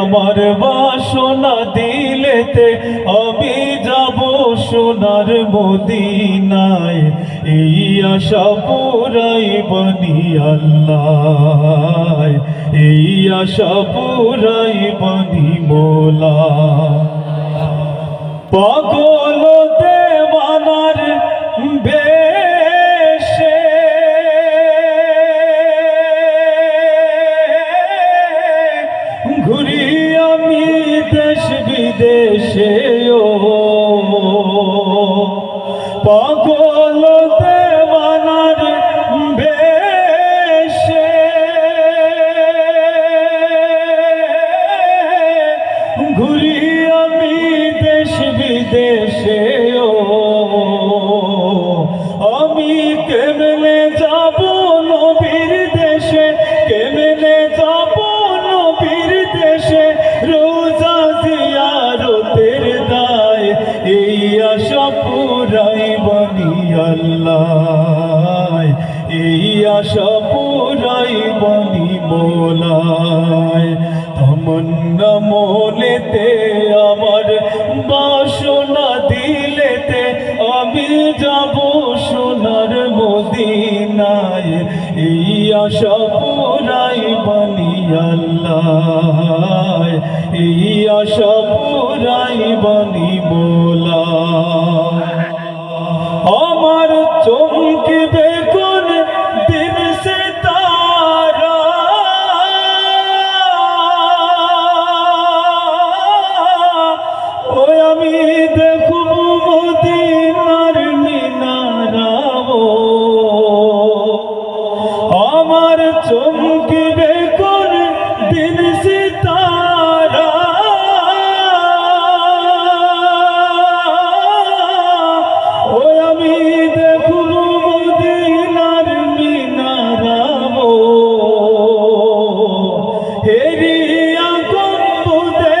আমার বাসনা দিলেতে আমি যাব সোনার মদিনায়। এই আশা পুরাই বনি আল্লাহ। এই আশা পুরাই বনি মোলা। পাগল দেশ বিদেশে ও পাগল দেওয়ানার বেশে। ঘুরি আমি দেশ বিদেশে ও। আমি কেমনে পুরাই বনি আল্লাহ। এই আশা পুরাই বনি মোলায়। তমন্না মনেতে আমার বাসনা দিলেতে আমি যাব সোনার মদিনায়। এই আশা পুরাই বনি আল্লাহ। এই আশা পুরাই বনি মোলা আমি দেখব মদিনার আমার চমকিবে কোন দিন সিতারা। ও আমি দেখব মদিনার মিনারাও হেরিয়া গম্বুদে